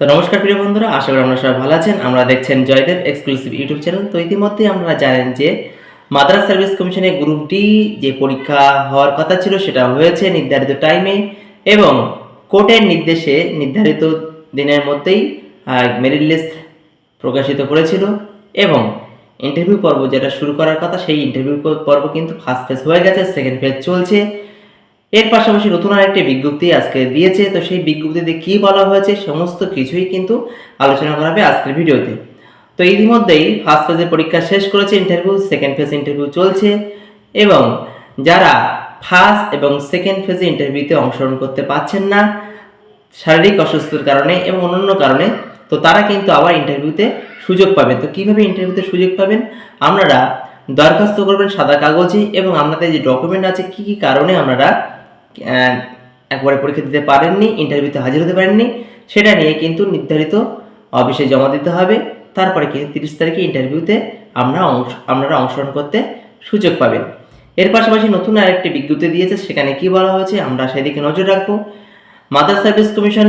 তো নমস্কার প্রিয় বন্ধুরা, আশা করি আমরা সবাই ভালো আছেন। আমরা দেখছেন জয়দেব এক্সক্লুসিভ ইউটিউব চ্যানেল তো ইতিমধ্যে আমরা জানেন যে মাদ্রাস সার্ভিস কমিশনের গ্রুপ ডি যে পরীক্ষা হওয়ার কথা ছিল, সেটা হয়েছে নির্ধারিত টাইমে এবং কোর্টের নির্দেশে নির্ধারিত দিনের মধ্যেই মেরিট লিস্ট প্রকাশিত করেছিল এবং ইন্টারভিউ পর্ব যেটা শুরু করার কথা, সেই ইন্টারভিউ পর্ব কিন্তু ফার্স্ট ফেজ হয়ে গেছে সেকেন্ড ফেজ চলছে। এর পাশাপাশি নতুন আরেকটি বিজ্ঞপ্তি আজকে দিয়েছে, তো সেই বিজ্ঞপ্তিতে কি বলা হয়েছে সমস্ত কিছুই কিন্তু আলোচনা করা হবে আজকের ভিডিওতে। তো ইতিমধ্যেই ফার্স্ট ফেজের পরীক্ষা শেষ করেছে ইন্টারভিউ সেকেন্ড ফেজ ইন্টারভিউ চলছে এবং যারা ফার্স্ট এবং সেকেন্ড ফেজে ইন্টারভিউতে অংশগ্রহণ করতে পারছেন না, শারীরিক অসুস্থতার কারণে এবং অন্যান্য কারণে, তো তারা কিন্তু আবার ইন্টারভিউতে সুযোগ পাবেন। তো কীভাবে ইন্টারভিউতে সুযোগ পাবেন? আপনারা দরখাস্ত করবেন সাদা কাগজে এবং আপনাদের যে ডকুমেন্ট আছে, কি কি কারণে আপনারা একবারে পরীক্ষা দিতে পারেননি ইন্টারভিউতে হাজির হতে পারেননি, সেটা নিয়ে কিন্তু নির্ধারিত অফিসে জমা দিতে হবে। তারপরে কিন্তু তিরিশ তারিখে ইন্টারভিউতে আমরা অংশ, আপনারা অংশগ্রহণ করতে সুযোগ পাবেন। এর পাশাপাশি নতুন আরেকটি বিজ্ঞপ্তি দিয়েছে, সেখানে কি বলা হয়েছে আমরা সেদিকে নজর রাখব। মাদ্রাস সার্ভিস কমিশন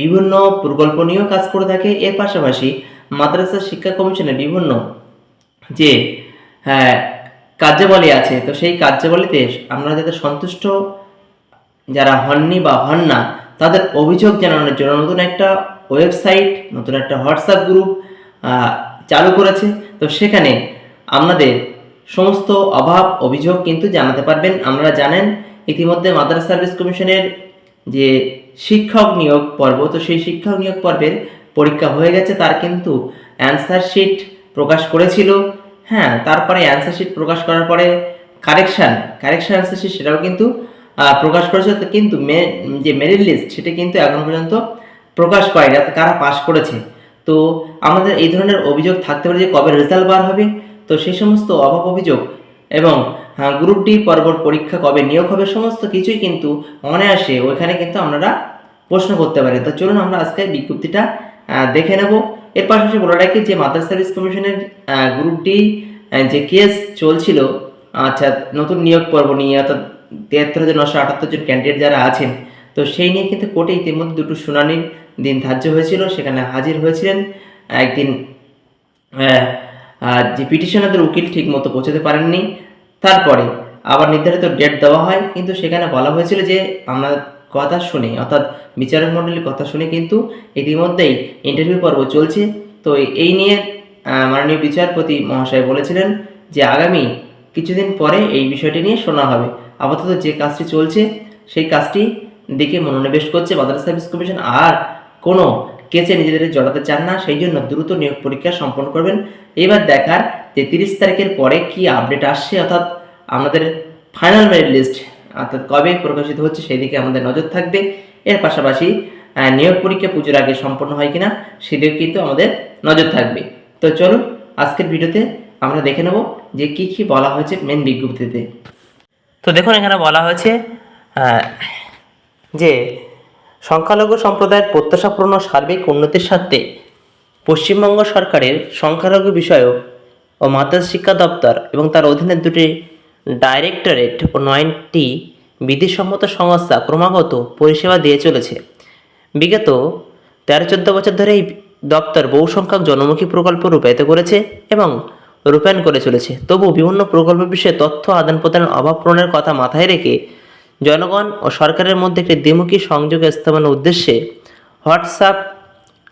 বিভিন্ন প্রকল্প নিয়েও কাজ করে থাকে, এর পাশাপাশি মাদ্রাসা শিক্ষা কমিশনের বিভিন্ন যে কার্যাবলী আছে, তো সেই কার্যাবলীতে আমরা যাতে সন্তুষ্ট যারা হননি বা হন না, তাদের অভিযোগ জানানোর জন্য নতুন একটা ওয়েবসাইট, নতুন একটা হোয়াটসঅ্যাপ গ্রুপ চালু করেছে। তো সেখানে আপনাদের সমস্ত অভাব, অভিযোগ কিন্তু জানাতে পারবেন। আপনারা জানেন, ইতিমধ্যে মাদ্রাস সার্ভিস কমিশনের যে শিক্ষক নিয়োগ পর্ব, তো সেই শিক্ষক নিয়োগ পর্বের পরীক্ষা হয়ে গেছে। তার কিন্তু অ্যান্সার শিট প্রকাশ করেছিল। হ্যাঁ তারপরে অ্যান্সার শিট প্রকাশ করার পরে কারেকশান কারেকশান অ্যান্সার শিট সেটাও কিন্তু প্রকাশ করেছে কিন্তু যে মেরিট লিস্ট সেটা কিন্তু এখন পর্যন্ত প্রকাশ করেনি অর্থাৎ কারা পাশ করেছে। তো আমাদের এই ধরনের অভিযোগ থাকতে পারে যে কবে রেজাল্ট বার হবে। তো সেই সমস্ত অভাব অভিযোগ এবং হ্যাঁ, গ্রুপ ডি পর্বর পরীক্ষা কবে নিয়োগ হবে সমস্ত কিছুই কিন্তু অনায়াসে ওইখানে কিন্তু আপনারা প্রশ্ন করতে পারেন। তো চলুন আমরা আজকে বিজ্ঞপ্তিটা দেখে নেব। এর পাশাপাশি বলে রাখি যে মাদ্রাস সার্ভিস কমিশনের গ্রুপ ডি যে কেস চলছিল আচ্ছা নতুন নিয়োগ পর্ব নিয়ে অর্থাৎ তিয়াত্তর হাজার নশো আটাত্তর জন ক্যান্ডিডেট যারা আছেন, তো সেই নিয়ে কিন্তু কোর্টে ইতিমধ্যে দুটো শুনানির দিন ধার্য হয়েছিল। সেখানে হাজির হয়েছিলেন একদিন যে পিটিশনারদের উকিল ঠিক মতো পৌঁছাতে পারেননি। তারপরে আবার নির্ধারিত ডেট দেওয়া হয়, কিন্তু সেখানে বলা হয়েছিল যে আমরা কথা শুনে, অর্থাৎ বিচারক মণ্ডলীর কথা শুনে, কিন্তু ইতিমধ্যেই ইন্টারভিউ পর্ব চলছে। তো এই নিয়ে মাননীয় বিচারপতি মহাশয় বলেছিলেন যে আগামী কিছুদিন পরে এই বিষয়টি নিয়ে শোনা হবে। আপাতত যে কাজটি চলছে, সেই কাজটি দিকে মনোনিবেশ করছে মাদ্রাসা সার্ভিস কমিশন। আর কোনো কেসে নিজেদের জড়াতে চান না, সেই জন্য দ্রুত নিয়োগ পরীক্ষা সম্পন্ন করবেন। এবার দেখার যে তিরিশ তারিখের পরে কি আপডেট আসছে, অর্থাৎ আমাদের ফাইনাল মেরিট লিস্ট অর্থাৎ কবে প্রকাশিত হচ্ছে, সেই দিকে আমাদের নজর থাকবে। এর পাশাপাশি নিয়োগ পরীক্ষা পুজোর আগে সম্পন্ন হয় কিনা সেদিকে কিন্তু আমাদের নজর থাকবে। তো চলুন, আজকের ভিডিওতে আমরা দেখে নেব যে কি কি বলা হয়েছে মেন বিজ্ঞপ্তিতে। তো দেখুন, এখানে বলা হয়েছে যে সংখ্যালঘু সম্প্রদায়ের প্রত্যাশা পূরণ সার্বিক উন্নতির স্বার্থে পশ্চিমবঙ্গ সরকারের সংখ্যালঘু বিষয়ক ও মাদ্রাস শিক্ষা দপ্তর এবং তার অধীনে দুটি ডাইরেক্টরেট ও নয়টি বিধিসম্মত সংস্থা ক্রমাগত পরিষেবা দিয়ে চলেছে। বিগত তেরো চোদ্দ বছর ধরে এই দপ্তর বহু সংখ্যক জনমুখী প্রকল্প রূপায়িত করেছে এবং রূপায়ণ করে চলেছে। তবু বিভিন্ন প্রকল্প বিষয়ে তথ্য আদান প্রদানের অভাব পূরণের কথা মাথায় রেখে জনগণ ও সরকারের মধ্যে একটি দ্বিমুখী সংযোগ স্থাপনের উদ্দেশ্যে হোয়াটসঅ্যাপ,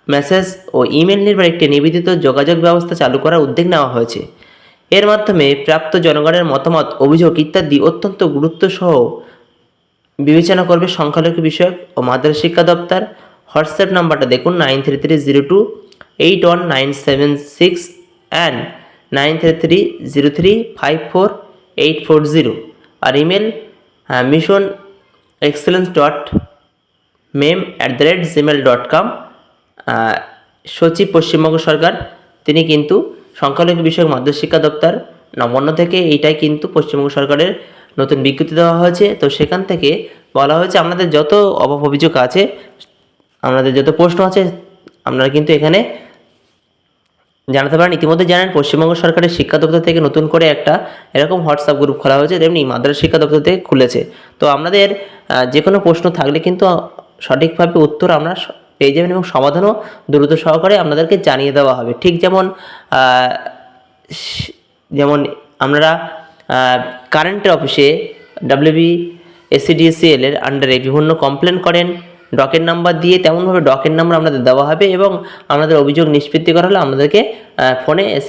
মেসেজ ও ইমেল নির্ভর একটি নিবেদিত যোগাযোগ ব্যবস্থা চালু করার উদ্যোগ নেওয়া হয়েছে। এর মাধ্যমে প্রাপ্ত জনগণের মতামত, অভিযোগ ইত্যাদি অত্যন্ত গুরুত্বসহ বিবেচনা করবে সংখ্যালঘু বিষয়ক ও মাদ্রাসা শিক্ষা দপ্তর। হোয়াটসঅ্যাপ নাম্বারটা দেখুন, nine three three zero two eight one nine seven six and nine three three zero three five four eight four zero R email mission excellence dot mem at the rate Gmail dot com সচিব পশ্চিমবঙ্গ সরকার তিনি কিন্তু সংখ্যালঘু বিষয়ক মাধ্যমিক শিক্ষা দপ্তর নবান্ন থেকে এইটাই কিন্তু পশ্চিমবঙ্গ সরকারের নতুন বিজ্ঞপ্তি দেওয়া হয়েছে। তো সেখান থেকে বলা হয়েছে আপনাদের যত অভাব অভিযোগ আছে আপনাদের যত প্রশ্ন আছে আপনারা কিন্তু এখানে জানাতে পারেন। ইতিমধ্যে জানেন, পশ্চিমবঙ্গ সরকারের শিক্ষা দপ্তর থেকে নতুন করে একটা এরকম হোয়াটসঅ্যাপ গ্রুপ খোলা হয়েছে, তেমনি মাদ্রাসা শিক্ষা দপ্তর থেকে খুলেছে। তো আপনাদের যে কোনো প্রশ্ন থাকলে কিন্তু সঠিকভাবে উত্তর আমরা পেয়ে যাবেন এবং সমাধানও দ্রুত সহকারে আপনাদেরকে জানিয়ে দেওয়া হবে। ঠিক যেমন যেমন আপনারা কারেন্টের অফিসে ডাব্লিউবি এসিডিএসিএল এর আন্ডারে বিভিন্ন কমপ্লেন করেন। ডকের নাম্বার দিয়ে তেমনভাবে ডকের নাম্বার আপনাদের দেওয়া হবে এবং আপনাদের অভিযোগ নিষ্পত্তি করা হলে আপনাদেরকে ফোনে এস